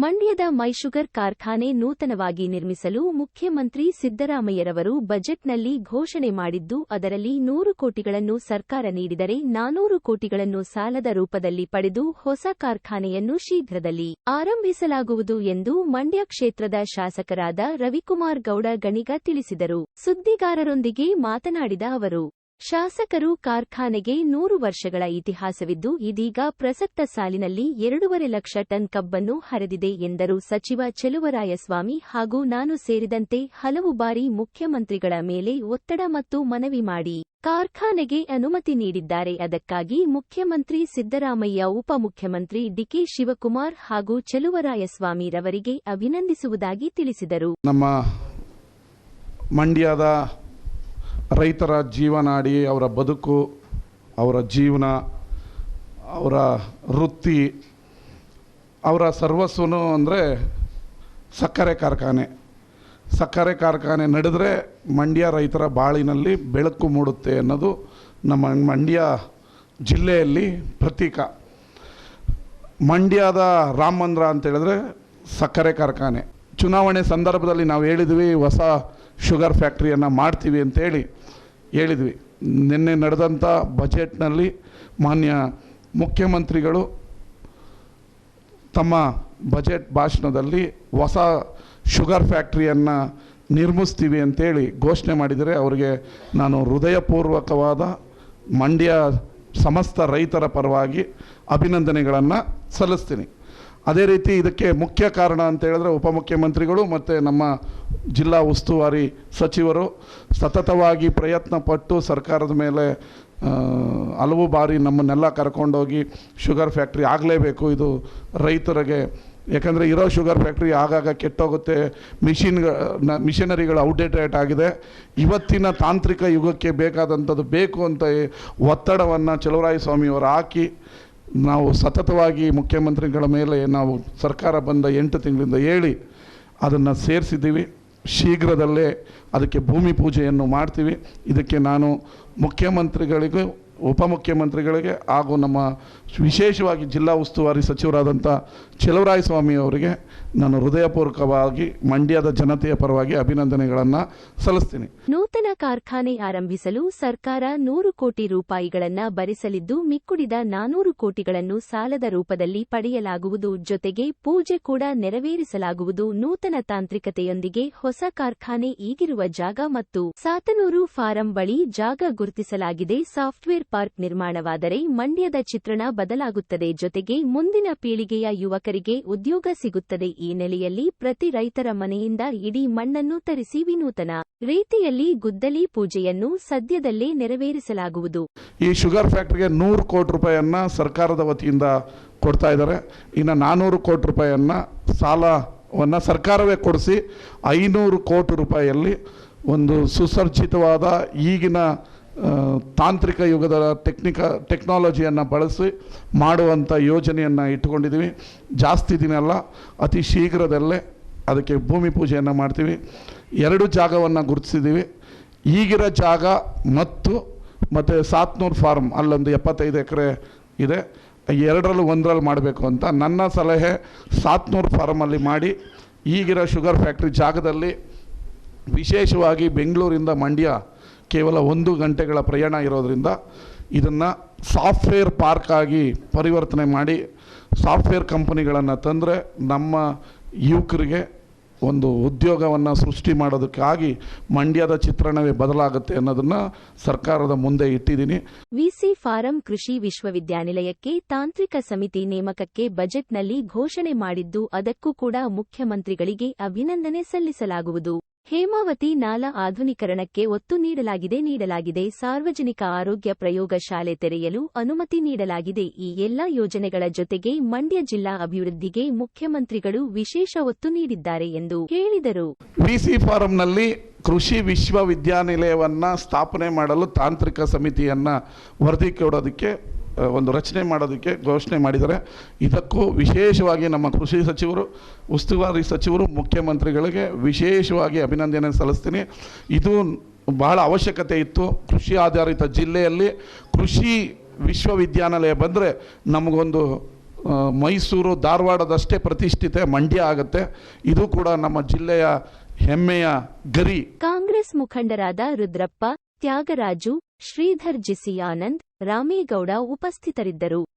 ಮಂಡ್ಯದ ಮೈಶುಗರ್ ಕಾರ್ಖಾನೆ ನೂತನವಾಗಿ ನಿರ್ಮಿಸಲು ಮುಖ್ಯಮಂತ್ರಿ ಸಿದ್ದರಾಮಯ್ಯರವರು ಬಜೆಟ್ನಲ್ಲಿ ಘೋಷಣೆ ಮಾಡಿದ್ದು, ಅದರಲ್ಲಿ ನೂರು ಕೋಟಿಗಳನ್ನು ಸರ್ಕಾರ ನೀಡಿದರೆ ನಾನೂರು ಕೋಟಿಗಳನ್ನು ಸಾಲದ ರೂಪದಲ್ಲಿ ಪಡೆದು ಹೊಸ ಕಾರ್ಖಾನೆಯನ್ನು ಶೀಘ್ರದಲ್ಲಿ ಆರಂಭಿಸಲಾಗುವುದು ಎಂದು ಮಂಡ್ಯ ಕ್ಷೇತ್ರದ ಶಾಸಕರಾದ ರವಿಕುಮಾರ್ ಗೌಡ ಗಣಿಗ ತಿಳಿಸಿದರು. ಸುದ್ದಿಗಾರರೊಂದಿಗೆ ಮಾತನಾಡಿದ ಅವರು ಶಾಸಕರು ಕಾರ್ಖಾನೆಗೆ ನೂರು ವರ್ಷಗಳ ಇತಿಹಾಸವಿದ್ದು ಇದೀಗ ಪ್ರಸಕ್ತ ಸಾಲಿನಲ್ಲಿ ಎರಡೂವರೆ ಲಕ್ಷ ಟನ್ ಕಬ್ಬನ್ನು ಹರಿದಿದೆ ಎಂದರು ಸಚಿವ ಚೆಲುವರಾಯಸ್ವಾಮಿ ಹಾಗೂ ನಾನು ಸೇರಿದಂತೆ ಹಲವು ಬಾರಿ ಮುಖ್ಯಮಂತ್ರಿಗಳ ಮೇಲೆ ಒತ್ತಡ ಮತ್ತು ಮನವಿ ಮಾಡಿ ಕಾರ್ಖಾನೆಗೆ ಅನುಮತಿ ನೀಡಿದ್ದಾರೆ. ಅದಕ್ಕಾಗಿ ಮುಖ್ಯಮಂತ್ರಿ ಸಿದ್ದರಾಮಯ್ಯ, ಉಪಮುಖ್ಯಮಂತ್ರಿ ಡಿಕೆ ಶಿವಕುಮಾರ್ ಹಾಗೂ ಚೆಲುವರಾಯಸ್ವಾಮಿ ರವರಿಗೆ ಅಭಿನಂದಿಸುವುದಾಗಿ ತಿಳಿಸಿದರು. ನಮ್ಮ ಮಂಡ್ಯದ ರೈತರ ಜೀವನಾಡಿ ಅವರ ಬದುಕು, ಅವರ ಜೀವನ, ಅವರ ವೃತ್ತಿ, ಅವರ ಸರ್ವಸ್ವನು ಅಂದರೆ ಸಕ್ಕರೆ ಕಾರ್ಖಾನೆ. ಸಕ್ಕರೆ ಕಾರ್ಖಾನೆ ನಡೆದರೆ ಮಂಡ್ಯ ರೈತರ ಬಾಳಿನಲ್ಲಿ ಬೆಳಕು ಮೂಡುತ್ತೆ ಅನ್ನೋದು ನಮ್ಮ ಮಂಡ್ಯ ಜಿಲ್ಲೆಯಲ್ಲಿ ಪ್ರತೀಕ. ಮಂಡ್ಯದ ರಾಮ ಮಂದಿರ ಅಂತ ಹೇಳಿದ್ರೆ ಸಕ್ಕರೆ ಕಾರ್ಖಾನೆ. ಚುನಾವಣೆ ಸಂದರ್ಭದಲ್ಲಿ ನಾವು ಹೇಳಿದ್ವಿ, ಹೊಸ ಶುಗರ್ ಫ್ಯಾಕ್ಟ್ರಿಯನ್ನು ಮಾಡ್ತೀವಿ ಅಂತೇಳಿ ಹೇಳಿದ್ವಿ. ನಿನ್ನೆ ನಡೆದಂಥ ಬಜೆಟ್ನಲ್ಲಿ ಮಾನ್ಯ ಮುಖ್ಯಮಂತ್ರಿಗಳು ತಮ್ಮ ಬಜೆಟ್ ಭಾಷಣದಲ್ಲಿ ಹೊಸ ಶುಗರ್ ಫ್ಯಾಕ್ಟ್ರಿಯನ್ನು ನಿರ್ಮಿಸ್ತೀವಿ ಅಂತೇಳಿ ಘೋಷಣೆ ಮಾಡಿದರೆ ಅವರಿಗೆ ನಾನು ಹೃದಯಪೂರ್ವಕವಾದ ಮಂಡ್ಯ ಸಮಸ್ತ ರೈತರ ಪರವಾಗಿ ಅಭಿನಂದನೆಗಳನ್ನು ಸಲ್ಲಿಸ್ತೀನಿ. ಅದೇ ರೀತಿ ಇದಕ್ಕೆ ಮುಖ್ಯ ಕಾರಣ ಅಂತ ಹೇಳಿದ್ರೆ ಉಪಮುಖ್ಯಮಂತ್ರಿಗಳು ಮತ್ತು ನಮ್ಮ ಜಿಲ್ಲಾ ಉಸ್ತುವಾರಿ ಸಚಿವರು ಸತತವಾಗಿ ಪ್ರಯತ್ನ ಪಟ್ಟು ಸರ್ಕಾರದ ಮೇಲೆ ಹಲವು ಬಾರಿ ನಮ್ಮನ್ನೆಲ್ಲ ಕರ್ಕೊಂಡೋಗಿ ಶುಗರ್ ಫ್ಯಾಕ್ಟ್ರಿ ಆಗಲೇಬೇಕು. ಇದು ರೈತರಿಗೆ, ಯಾಕಂದರೆ ಇರೋ ಶುಗರ್ ಫ್ಯಾಕ್ಟ್ರಿ ಆಗಾಗ ಕೆಟ್ಟೋಗುತ್ತೆ. ಮಿಷಿನ್ ಮಿಷನರಿಗಳು ಔಟ್ಡೇಟೆಡ್ ಆಗಿದೆ. ಇವತ್ತಿನ ತಾಂತ್ರಿಕ ಯುಗಕ್ಕೆ ಬೇಕಾದಂಥದ್ದು ಬೇಕು ಅಂತ ಒತ್ತಡವನ್ನು ಚಲುವರಾಯ ಸ್ವಾಮಿಯವರು ಹಾಕಿ ನಾವು ಸತತವಾಗಿ ಮುಖ್ಯಮಂತ್ರಿಗಳ ಮೇಲೆ ನಾವು ಸರ್ಕಾರ ಬಂದ ಎಂಟು ತಿಂಗಳಿಂದ ಹೇಳಿ ಅದನ್ನು ಸೇರಿಸಿದ್ದೀವಿ. ಶೀಘ್ರದಲ್ಲೇ ಅದಕ್ಕೆ ಭೂಮಿ ಪೂಜೆಯನ್ನು ಮಾಡ್ತೀವಿ. ಇದಕ್ಕೆ ನಾನು ಮುಖ್ಯಮಂತ್ರಿಗಳಿಗೂ ಉಪಮುಖ್ಯಮಂತ್ರಿಗಳಿಗೆ ಹಾಗೂ ನಮ್ಮ ವಿಶೇಷವಾಗಿ ಜಿಲ್ಲಾ ಉಸ್ತುವಾರಿ ಸಚಿವರಾದಂಥ ಸ್ವಾಮಿ ಅವರಿಗೆ ನಾನು ಹೃದಯಪೂರ್ವಕವಾಗಿ, ಮಂಡ್ಯದ ಜನತೆಯ ಪರವಾಗಿ ಅಭಿನಂದನೆಗಳನ್ನು ಸಲ್ಲಿಸ್ತೀನಿ. ನೂತನ ಕಾರ್ಖಾನೆ ಆರಂಭಿಸಲು ಸರ್ಕಾರ ನೂರು ಕೋಟಿ ರೂಪಾಯಿಗಳನ್ನು ಭರಿಸಲಿದ್ದು, ಮಿಕ್ಕುಡಿದ ನಾನೂರು ಕೋಟಿಗಳನ್ನು ಸಾಲದ ರೂಪದಲ್ಲಿ ಪಡೆಯಲಾಗುವುದು. ಜೊತೆಗೆ ಪೂಜೆ ಕೂಡ ನೆರವೇರಿಸಲಾಗುವುದು. ನೂತನ ತಾಂತ್ರಿಕತೆಯೊಂದಿಗೆ ಹೊಸ ಕಾರ್ಖಾನೆ ಈಗಿರುವ ಜಾಗ ಮತ್ತು ಸಾತನೂರು ಫಾರಂ ಬಳಿ ಜಾಗ ಗುರುತಿಸಲಾಗಿದೆ. ಸಾಫ್ಟ್ವೇರ್ ಪಾರ್ಕ್ ನಿರ್ಮಾಣವಾದರೆ ಮಂಡ್ಯದ ಚಿತ್ರಣ ಬದಲಾಗುತ್ತದೆ. ಜೊತೆಗೆ ಮುಂದಿನ ಪೀಳಿಗೆಯ ಯುವಕರಿಗೆ ಉದ್ಯೋಗ ಸಿಗುತ್ತದೆ. ಈ ನೆಲೆಯಲ್ಲಿ ಪ್ರತಿ ರೈತರ ಮನೆಯಿಂದ ಇಡೀ ಮಣ್ಣನ್ನು ತರಿಸಿ ವಿನೂತನ ರೀತಿಯಲ್ಲಿ ಗುದ್ದಲಿ ಪೂಜೆಯನ್ನು ಸದ್ಯದಲ್ಲೇ ನೆರವೇರಿಸಲಾಗುವುದು. ಈ ಶುಗರ್ ಫ್ಯಾಕ್ಟ್ರಿಗೆ ನೂರು ಕೋಟಿ ರೂಪಾಯಿಯನ್ನ ಸರ್ಕಾರದ ವತಿಯಿಂದ ಕೊಡ್ತಾ ಇದ್ದಾರೆ. ಇನ್ನು ನಾನ್ನೂರು ಕೋಟಿ ರೂಪಾಯಿಯನ್ನು ಸಾಲವನ್ನು ಸರ್ಕಾರವೇ ಕೊಡಿಸಿ ಐನೂರು ಕೋಟಿ ರೂಪಾಯಿಯಲ್ಲಿ ಒಂದು ಸುಸರ್ಜಿತವಾದ ಈಗಿನ ತಾಂತ್ರಿಕ ಯುಗದ ಟೆಕ್ನಿಕ ಟೆಕ್ನಾಲಜಿಯನ್ನು ಬಳಸಿ ಮಾಡುವಂಥ ಯೋಜನೆಯನ್ನು ಇಟ್ಟುಕೊಂಡಿದ್ದೀವಿ ಜಾಸ್ತಿ ದಿನ ಅಲ್ಲ, ಅತಿ ಶೀಘ್ರದಲ್ಲೇ ಅದಕ್ಕೆ ಭೂಮಿ ಪೂಜೆಯನ್ನು ಮಾಡ್ತೀವಿ. ಎರಡು ಜಾಗವನ್ನು ಗುರುತಿಸಿದ್ದೀವಿ ಈಗಿರೋ ಜಾಗ ಮತ್ತು ಮತ್ತು ಸಾತ್ನೂರು ಫಾರ್ಮ್ ಅಲ್ಲೊಂದು ಎಪ್ಪತ್ತೈದು ಎಕರೆ ಇದೆ. ಎರಡರಲ್ಲೂ ಒಂದರಲ್ಲಿ ಮಾಡಬೇಕು ಅಂತ. ನನ್ನ ಸಲಹೆ ಸಾತ್ನೂರು ಫಾರ್ಮಲ್ಲಿ ಮಾಡಿ, ಈಗಿರೋ ಶುಗರ್ ಫ್ಯಾಕ್ಟ್ರಿ ಜಾಗದಲ್ಲಿ ವಿಶೇಷವಾಗಿ ಬೆಂಗಳೂರಿಂದ ಮಂಡ್ಯ ಕೇವಲ ಒಂದು ಗಂಟೆಗಳ ಪ್ರಯಾಣ ಇರೋದರಿಂದ ಇದನ್ನು ಸಾಫ್ಟ್ವೇರ್ ಪಾರ್ಕ್ ಆಗಿ ಪರಿವರ್ತನೆ ಮಾಡಿ ಸಾಫ್ಟ್ವೇರ್ ಕಂಪನಿಗಳನ್ನು ತಂದರೆ ನಮ್ಮ ಯುವಕರಿಗೆ ಒಂದು ಉದ್ಯೋಗವನ್ನು ಸೃಷ್ಟಿ ಮಾಡೋದಕ್ಕಾಗಿ ಮಂಡ್ಯದ ಚಿತ್ರಣವೇ ಬದಲಾಗುತ್ತೆ ಅನ್ನೋದನ್ನು ಸರ್ಕಾರದ ಮುಂದೆ ಇಟ್ಟಿದ್ದೀನಿ. ವಿಸಿ ಫಾರಂ ಕೃಷಿ ವಿಶ್ವವಿದ್ಯಾನಿಲಯಕ್ಕೆ ತಾಂತ್ರಿಕ ಸಮಿತಿ ನೇಮಕಕ್ಕೆ ಬಜೆಟ್ನಲ್ಲಿ ಘೋಷಣೆ ಮಾಡಿದ್ದು ಅದಕ್ಕೂ ಕೂಡ ಮುಖ್ಯಮಂತ್ರಿಗಳಿಗೆ ಅಭಿನಂದನೆ ಸಲ್ಲಿಸಲಾಗುವುದು. ಹೇಮಾವತಿ ನಾಲಾ ಆಧುನೀಕರಣಕ್ಕೆ ಒತ್ತು ನೀಡಲಾಗಿದೆ. ನೀಡಲಾಗಿದೆ. ಸಾರ್ವಜನಿಕ ಆರೋಗ್ಯ ಪ್ರಯೋಗಶಾಲೆ ತೆರೆಯಲು ಅನುಮತಿ ನೀಡಲಾಗಿದೆ. ಈ ಎಲ್ಲಾ ಯೋಜನೆಗಳ ಜೊತೆಗೆ ಮಂಡ್ಯ ಜಿಲ್ಲಾ ಅಭಿವೃದ್ಧಿಗೆ ಮುಖ್ಯಮಂತ್ರಿಗಳು ವಿಶೇಷ ಒತ್ತು ನೀಡಿದ್ದಾರೆ ಎಂದು ಹೇಳಿದರು. ಬಿಸಿ ಫಾರಂನಲ್ಲಿ ಕೃಷಿ ವಿಶ್ವವಿದ್ಯಾನಿಲಯವನ್ನು ಸ್ಥಾಪನೆ ಮಾಡಲು ತಾಂತ್ರಿಕ ಸಮಿತಿಯನ್ನು ವರದಿ ಕೊಡೋದಕ್ಕೆ ಒಂದು ರಚನೆ ಮಾಡೋದಕ್ಕೆ ಘೋಷಣೆ ಮಾಡಿದ್ದಾರೆ. ಇದಕ್ಕೂ ವಿಶೇಷವಾಗಿ ನಮ್ಮ ಕೃಷಿ ಸಚಿವರು, ಉಸ್ತುವಾರಿ ಸಚಿವರು, ಮುಖ್ಯಮಂತ್ರಿಗಳಿಗೆ ವಿಶೇಷವಾಗಿ ಅಭಿನಂದನೆ ಸಲ್ಲಿಸ್ತೀನಿ. ಇದು ಬಹಳ ಅವಶ್ಯಕತೆ ಇತ್ತು. ಕೃಷಿ ಆಧಾರಿತ ಜಿಲ್ಲೆಯಲ್ಲಿ ಕೃಷಿ ವಿಶ್ವವಿದ್ಯಾನಿಲಯ ಬಂದರೆ ನಮಗೊಂದು ಮೈಸೂರು ಧಾರವಾಡದಷ್ಟೇ ಪ್ರತಿಷ್ಠಿತ ಮಂಡ್ಯ ಆಗುತ್ತೆ. ಇದು ಕೂಡ ನಮ್ಮ ಜಿಲ್ಲೆಯ ಹೆಮ್ಮೆಯ ಗರಿ. ಕಾಂಗ್ರೆಸ್ ಮುಖಂಡರಾದ ರುದ್ರಪ್ಪ, ತ್ಯಾಗರಾಜು, ಶ್ರೀಧರ್ ಜಿಸಿ ಆನಂದ್ ರಾಮೇಗೌಡ ಉಪಸ್ಥಿತರಿದ್ದರು.